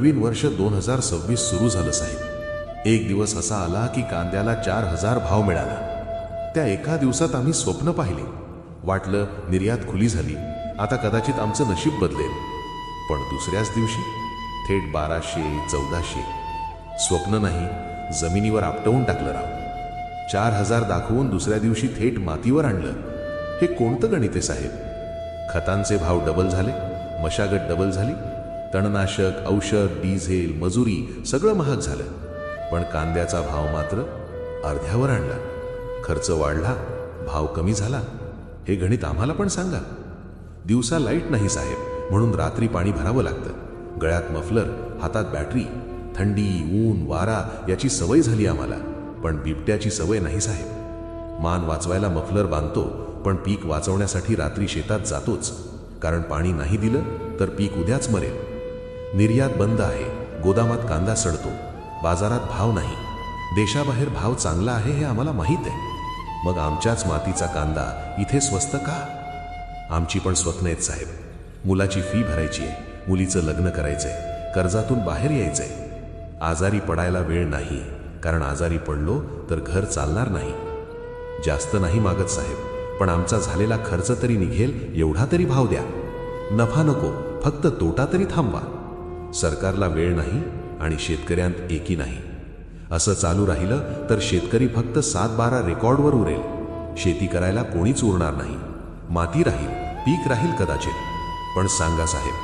नवीन वर्ष दोन हजार सव्वीस सुरू झालं साहेब. एक दिवस असा आला की कांद्याला चार हजार भाव मिळाला. त्या एका दिवसात आम्ही स्वप्न पाहिले. वाटलं निर्यात खुली झाली. आता कदाचित आमचं नशीब बदलेल. पण दुसऱ्याच दिवशी थेट बाराशे चौदाशे. स्वप्न नाही जमिनीवर आपटवून टाकलं राव. चार हजार दाखवून दुसऱ्या दिवशी थेट मातीवर आणलं. हे कोणतं गणित आहे साहेब? खतांचे भाव डबल झाले मशागत डबल झाली तणनाशक औषध डिझेल मजुरी सगळं महाग झालं. पण कांद्याचा भाव मात्र अर्ध्यावर आणला. खर्च वाढला भाव कमी झाला. हे गणित आम्हाला पण सांगा. दिवसा लाइट नाही साहेब म्हणून रात्री पाणी भरावं लागतं. गळ्यात मफलर हातात बॅटरी थंडी ऊन वारा याची सवय झाली आम्हाला. पण बिबट्याची सवय नाही साहेब. मान वाचवायला मफलर बांधतो पण पीक वाचवण्यासाठी रात्री शेतात जातोच. कारण पाणी नाही दिलं तर पीक उद्याच मरेल. निर्यात बंद आहे गोदामात कांदा सडतो बाजारात भाव नाही. देशाबाहेर भाव चांगला आहे हे आम्हाला माहीत आहे. मग आमच्याच मातीचा कांदा इथे स्वस्त का? आमची पण स्वप्न आहेत साहेब. मुलाची फी भरायची आहे मुलीचं लग्न करायचंय कर्जातून बाहेर यायचंय. आजारी पडायला वेळ नाही कारण आजारी पडलो तर घर चालणार नाही. जास्त नाही मागत साहेब पण आमचा झालेला खर्च तरी निघेल एवढा तरी भाव द्या. नफा नको फक्त तोटा तरी थांबवा. सरकारला वेळ नाही आणि शेतकऱ्यांत एकी नाही. असं चालू राहिलं तर शेतकरी फक्त सात बारा रेकॉर्डवर उरेल. शेती करायला कोणीच उरणार नाही. माती राहील पीक राहील कदाचित. पण सांगा साहेब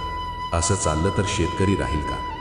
असं चाललं तर शेतकरी राहील का?